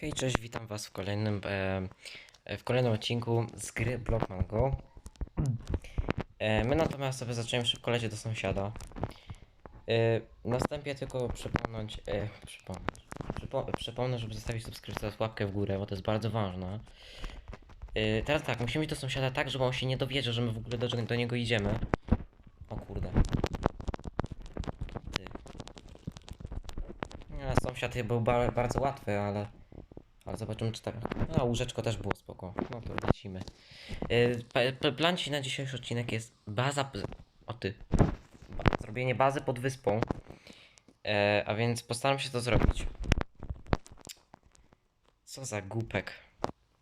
Hej, cześć, witam was w kolejnym, e, e, w kolejnym odcinku z gry Blockman Go. E, my natomiast sobie zaczniemy szybko lecieć do sąsiada. E, na wstępie tylko przypomnąć, e, przypomnąć, przypo, przypomnę, żeby zostawić subskrypcję, łapkę w górę, bo to jest bardzo ważne. E, teraz tak, musimy iść do sąsiada tak, żeby on się nie dowiedział, że my w ogóle do, do niego idziemy. O kurde. Ty. Nie, sąsiad był ba bardzo łatwy, ale... Ale zobaczymy, czy tak. A, łóżeczko też było spoko. No to lecimy. Yy, plan dzisiaj na dzisiejszy odcinek jest baza. O ty. Zrobienie bazy pod wyspą. E, a więc postaram się to zrobić. Co za głupek.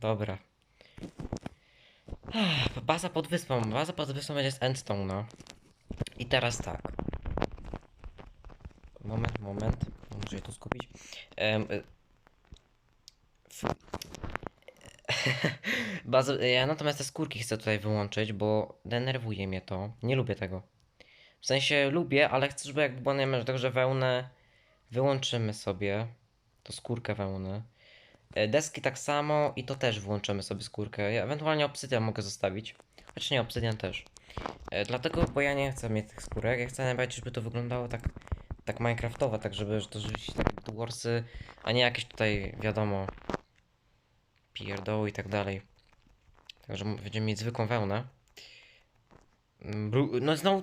Dobra. Baza pod wyspą. Baza pod wyspą będzie z Endstone'a. I teraz tak. Moment, moment. Muszę się tu skupić. Em, Bardzo, ja natomiast te skórki chcę tutaj wyłączyć, bo denerwuje mnie to. Nie lubię tego. W sensie lubię, ale chcę, żeby jakby było najmniej, także wełnę wyłączymy sobie. To skórkę wełny. E, Deski tak samo i to też włączymy sobie skórkę. Ja ewentualnie obsydian mogę zostawić. Chociaż nie, obsydian też. E, Dlatego, bo ja nie chcę mieć tych skórek. Ja chcę najbardziej, żeby to wyglądało tak, tak minecraftowo, tak żeby to rzeczywiście tak jak Warsy, a nie jakieś tutaj, wiadomo, pierdoły i tak dalej. Także będziemy mieć zwykłą wełnę. Mm, No znowu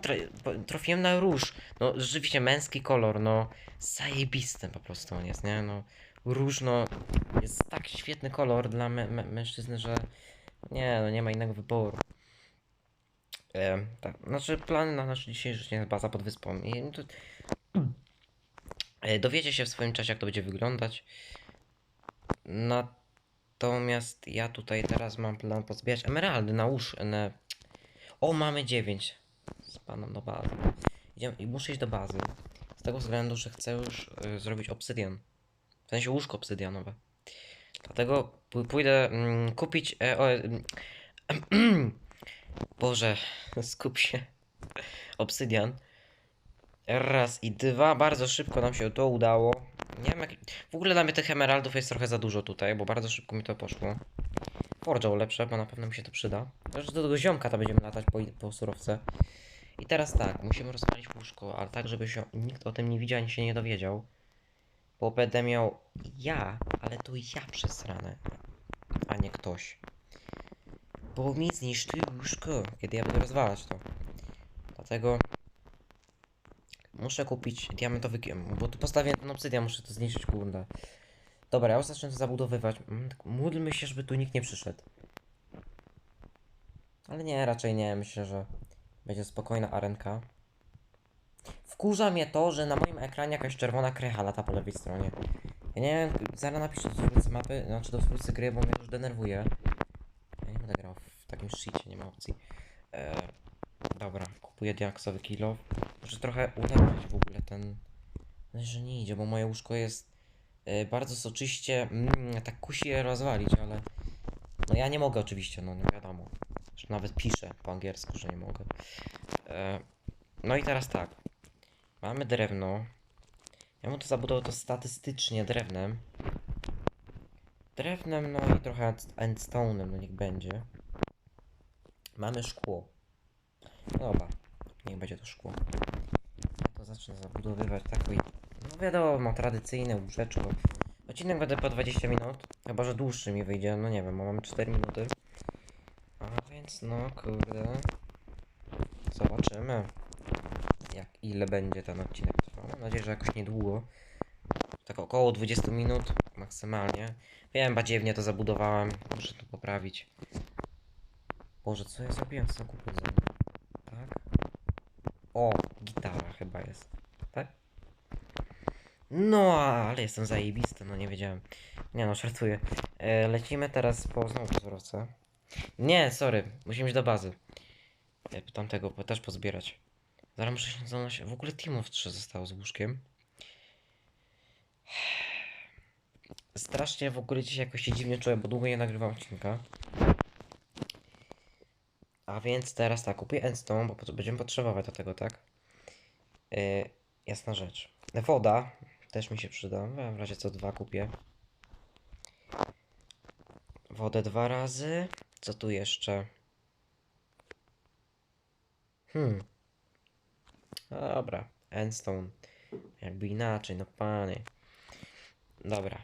trafiłem na róż. No rzeczywiście męski kolor, no zajebisty po prostu on jest, nie? No róż, no jest tak świetny kolor dla mę mę mężczyzny, że nie, no nie ma innego wyboru. E, tak, znaczy plany na nasz dzisiejszy dzień baza pod wyspą i to... E, Dowiecie się w swoim czasie, jak to będzie wyglądać. Natomiast ja tutaj teraz mam plan pozbierać emeraldy na łóż. Na... O, mamy 9. Spadam do bazy. Idziemy, i muszę iść do bazy. Z tego względu, że chcę już y, zrobić obsydian. W sensie łóżko obsydianowe. Dlatego pó- pójdę mm, kupić. E, o, mm, Boże, skup się. Obsydian. Raz i dwa. Bardzo szybko nam się to udało. Nie wiem jak... W ogóle dla mnie tych emeraldów jest trochę za dużo tutaj, bo bardzo szybko mi to poszło. Forge'ą lepsze, bo na pewno mi się to przyda. Zresztą do tego ziomka to będziemy latać po, po surowce. I teraz tak, musimy rozpalić łóżko, ale tak, żeby się nikt o tym nie widział, ani się nie dowiedział. Bo będę miał ja, ale to ja przesrane, a nie ktoś. Bo mi zniszczy łóżko, kiedy ja będę rozwalać to. Dlatego muszę kupić diamentowy kiem, bo tu postawię ten obsydian, muszę to zniszczyć, kurde. Dobra, ja już zacznę to zabudowywać. Mm, tylko Módlmy się, żeby tu nikt nie przyszedł. Ale nie, raczej nie. Myślę, że będzie spokojna arenka. Wkurza mnie to, że na moim ekranie jakaś czerwona krecha lata po lewej stronie. Ja nie wiem, zaraz napiszę do twórcy mapy, znaczy do twórcy gry, bo mnie już denerwuje. Ja nie będę grał w takim shicie, nie ma opcji. E, dobra, kupuję diaksowy kilo. Muszę trochę ulepszyć w ogóle ten... Że nie idzie, bo moje łóżko jest e, bardzo soczyście, mm, tak kusi je rozwalić, ale... No ja nie mogę oczywiście, no, no wiadomo. Że nawet piszę po angielsku, że nie mogę. E, no i teraz tak. Mamy drewno. Ja bym to zabudował to statystycznie drewnem. Drewnem, no i trochę end- endstone'em, no niech będzie. Mamy szkło. Dobra, niech będzie to szkło. Ja to zacznę zabudowywać taką, no wiadomo, tradycyjne łóżeczko. Odcinek będę po 20 minut, chyba że dłuższy mi wyjdzie, no nie wiem, bo mamy 4 minuty. A więc no kurde. Zobaczymy. Jak ile będzie ten odcinek trwał. Mam nadzieję, że jakoś niedługo. Tak około 20 minut maksymalnie. Wiem, badziewnie to zabudowałem. Muszę to poprawić. Boże, co ja zrobiłem? Co Tak? O, gitara chyba jest. Tak? No, ale jestem zajebisty, no nie wiedziałem. Nie no, żartuję. E, lecimy teraz po znowu po surowce. Nie, sorry, musimy iść do bazy. E, tamtego bo też pozbierać. Zaraz muszę się zanosić. W ogóle Teamów 3 zostało z łóżkiem. Strasznie w ogóle dzisiaj jakoś się dziwnie czuję, bo długo nie nagrywam odcinka. A więc teraz tak, kupię endstone, bo będziemy potrzebować do tego, tak? Yy, jasna rzecz. Woda też mi się przyda. W razie co dwa kupię. wodę dwa razy. Co tu jeszcze? Hmm. Dobra, endstone. Jakby inaczej, no panie. Dobra.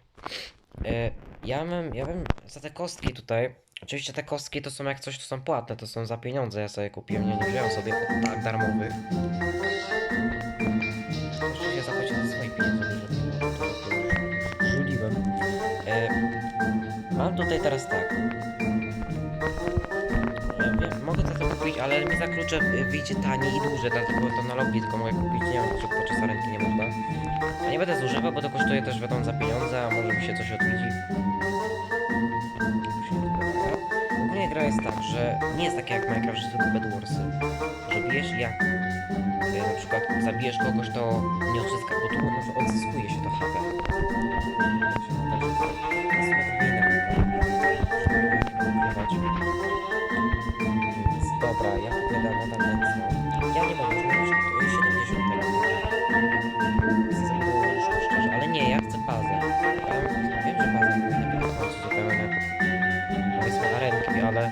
E, ja bym, ja bym za te kostki tutaj. Oczywiście te kostki to są jak coś, to są płatne, to są za pieniądze. Ja sobie kupiłem, nie, nie wziąłem sobie od tak darmowych. Oczywiście zapłaciłem za swoje pieniądze, już żuliłem. E, mam tutaj teraz tak. Ja wiem, mogę to kupić, ale mi za klucze y, wyjdzie taniej i dłużej, dlatego to na lobby tylko mogę kupić, nie wiem, czy podczas ręki nie można. A nie będę zużywał, bo to kosztuje też wiadomo za pieniądze, a może mi się coś odwiedzi. Ogólnie gra jest tak, że nie jest taka jak Minecraft, że tylko Bed Warsy. Że bijesz i jak y, na przykład zabijesz kogoś, to nie odzyska, tu no, odzyskuje się to HP. Dobra, ja kupię damo tam Ja nie mogę, to jest 70 tego. Chcę szczerze, ale nie, ja chcę bazę. Ja wiem, że baza nie będzie w końcu zupełnie kemarin kami Allah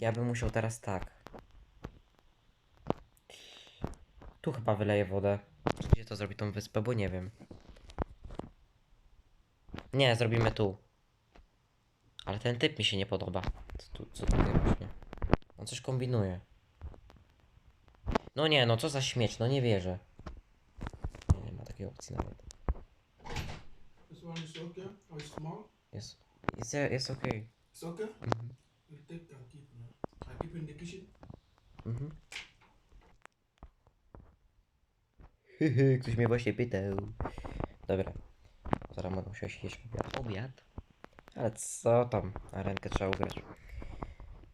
Ja bym musiał teraz tak. Tu chyba wyleję wodę. Gdzie to zrobi tą wyspę, bo nie wiem. Nie, zrobimy tu. Ale ten typ mi się nie podoba. Co, tu, co tutaj właśnie? On coś kombinuje. No nie, no co za śmieć, no nie wierzę. Nie, nie ma takiej opcji nawet. This one is okay. Or it's small. Jest, jest, jest okej. It's okay. Mhm. Ktoś mnie właśnie pytał. Dobra. Zaraz będę musiał się jeść obiad. Obiad? Ale co tam? Na rękę trzeba ugrać.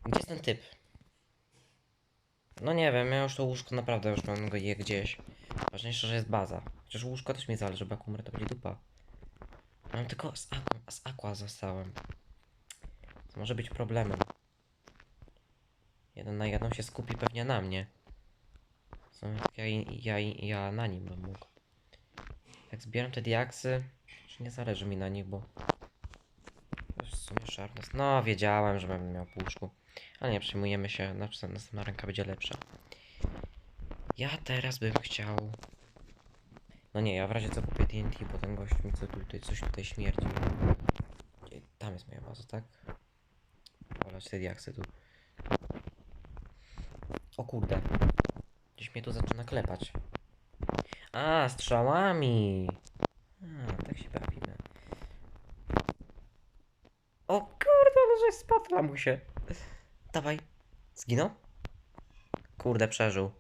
Gdzie jest ten typ? No nie wiem, ja już to łóżko naprawdę już mam go je gdzieś. Ważniejsze, że jest baza. Chociaż łóżko też mi zależy, bo jak umrę to będzie dupa. Mam tylko z aqua, z aqua zostałem. To może być problemem. Jeden na jedną się skupi pewnie na mnie. Ja, ja, ja na nim bym mógł. Jak zbieram te diaksy, już nie zależy mi na nich, bo... W sumie sharpness. No, wiedziałem, że będę miał puszku. Ale nie przejmujemy się, następna ręka będzie lepsza. Ja teraz bym chciał... No nie, ja w razie co kupię TNT, bo ten gość mi co tutaj, coś tutaj śmierdzi. Tam jest moja baza, tak? Olać te diaksy tu. O kurde. Gdzieś mnie tu zaczyna klepać. A, strzałami. A, tak się bawimy. O kurde, ale żeś spadł lamusie. Dawaj. Zginął? Kurde, przeżył.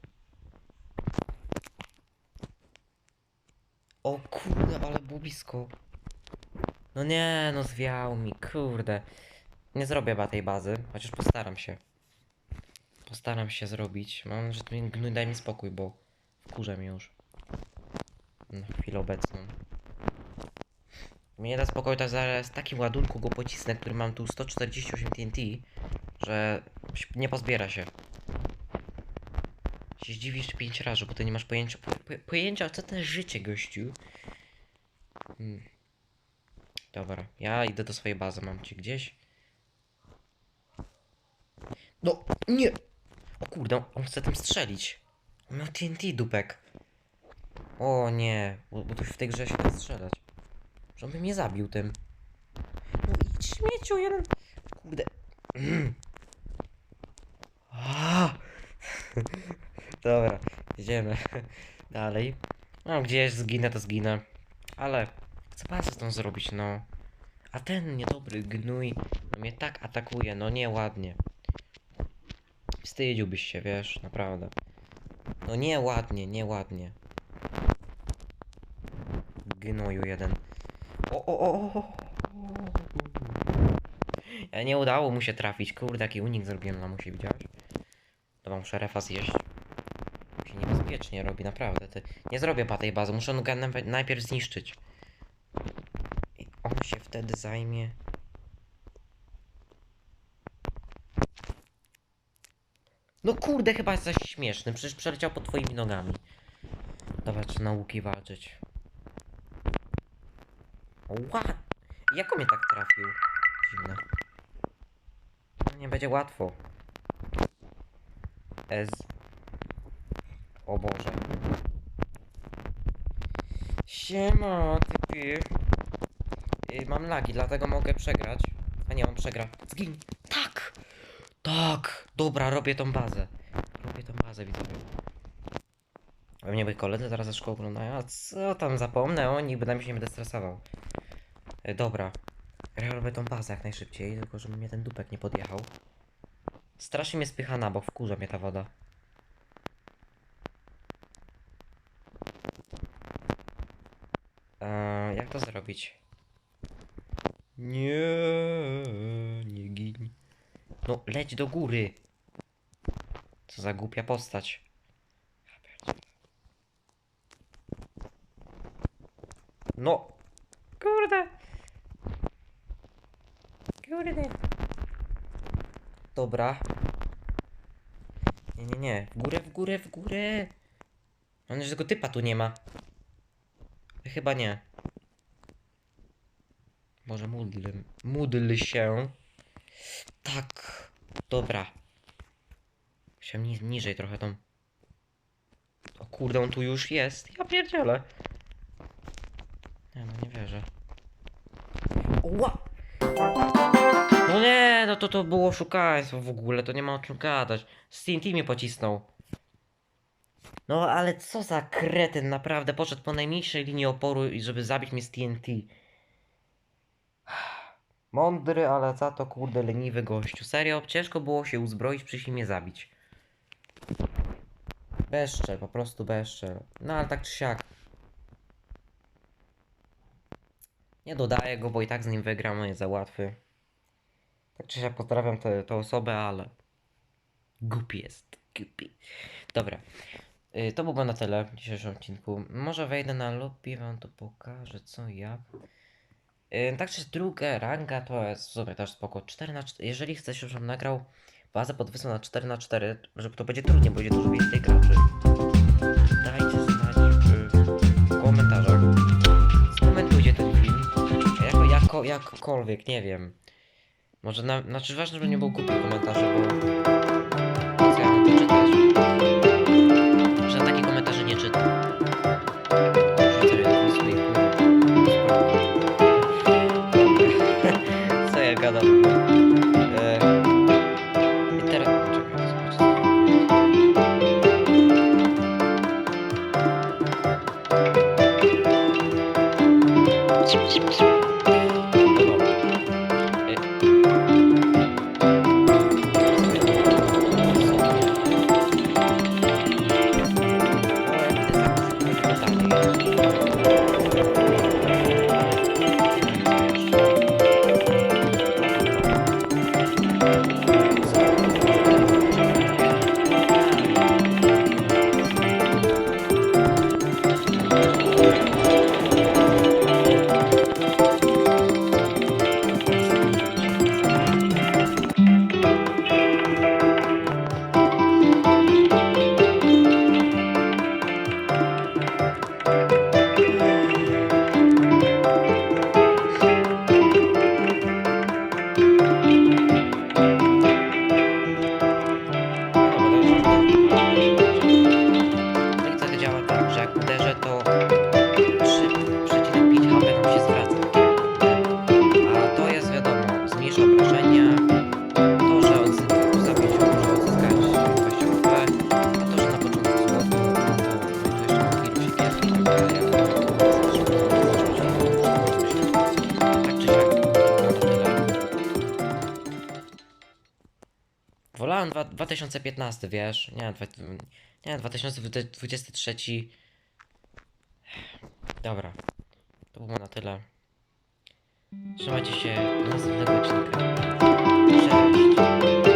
O kurde, ale było blisko. No nie, no zwiał mi, kurde. Nie zrobię chyba tej bazy, chociaż postaram się. Postaram się zrobić. Mam, że gnój daj mi spokój, bo wkurza mnie już. Na chwilę obecną. Mnie nie da spokoju, to zaraz takim ładunku go pocisnę, który mam tu 148 TNT, że nie pozbiera się. Się zdziwisz 5 razy, bo ty nie masz pojęcia, po, po, pojęcia co to jest życie, gościu. Hmm. Dobra, ja idę do swojej bazy, mam cię gdzieś. No, nie! O kurde, on chce tym strzelić. On miał TNT dupek. O nie, bo, bo tu w tej grze się da strzelać. Że on by mnie zabił tym. No idź śmieciu jeden. Kurde. Mm. Dobra, idziemy dalej. No, gdzieś zginę, to zginę. Ale chcę bazę z tą zrobić, no. A ten niedobry gnój mnie tak atakuje, no nieładnie. Wstydziłbyś się, wiesz, naprawdę. No nieładnie, nieładnie. Gnoju jeden. O, o, o, o. Ja nie udało mu się trafić. Kurde, jaki unik zrobiłem na musi, widziałeś? Dobra, muszę refa zjeść. Się niebezpiecznie robi, naprawdę. Ty. Nie zrobię pa tej bazy, muszę go najpierw zniszczyć. I on się wtedy zajmie. No kurde, chyba jesteś śmieszny. Przecież przeleciał pod twoimi nogami. Dobra, trzeba nauki walczyć. What? Jak on mnie tak trafił? No nie będzie łatwo. Ez. O Boże. Siema, typy. Mam lagi, dlatego mogę przegrać. A nie, on przegra. Zgin. Tak! Tak! Dobra, robię tą bazę. Robię tą bazę, widzowie. Mnie by koledzy zaraz ze szkoły oglądają. A co tam zapomnę? Oni będą się nie będę stresował. Y, dobra. Ja robię tą bazę jak najszybciej, tylko żeby mnie ten dupek nie podjechał. Strasznie mnie spycha na bok, wkurza mnie ta woda. Eee, jak to zrobić? Nie, nie gin. No, leć do góry. Co za głupia postać. No, kurde. Kurde. Dobra. Nie, nie, nie. W górę, w górę, w górę. Mam nadzieję, że tego typa tu nie ma. Chyba nie. Może módl, módl się. Tak. Dobra. Chciałem ni niżej trochę tą. O kurde, on tu już jest. Ja pierdzielę. Nie no, nie wierzę. Ła! No nie, no to to było szukaństwo w ogóle, to nie ma o czym gadać. Steam mnie pocisnął. No ale co za kretyn, naprawdę poszedł po najmniejszej linii oporu żeby zabić mnie z TNT. Mądry, ale za to kurde leniwy gościu. Serio, ciężko było się uzbroić, przyszli mnie zabić. Bezczel, po prostu bezczel. No ale tak czy siak. Nie dodaję go, bo i tak z nim wygram, on jest za łatwy. Tak czy siak pozdrawiam tę osobę, ale... Głupi jest, głupi. Dobra. Y, To byłoby na tyle w dzisiejszym odcinku. Może wejdę na lobby wam to pokażę co. Y, Także druga ranga to jest w sumie też spoko. 4 na 4. Jeżeli chcesz, żebym nagrał bazę pod wyspą na 4 na 4 żeby to będzie trudniej, bo będzie dużo więcej graczy. Dajcie znać w komentarzach. Skomentujcie ten film. Jako, jako, jakkolwiek, nie wiem. Może na, znaczy ważne, żeby nie było głupich komentarzy, bo... Mam to czytać? 2015, wiesz? Nie, nie, 2023. Dobra. To było na tyle. Trzymajcie się do następnego odcinka. Cześć.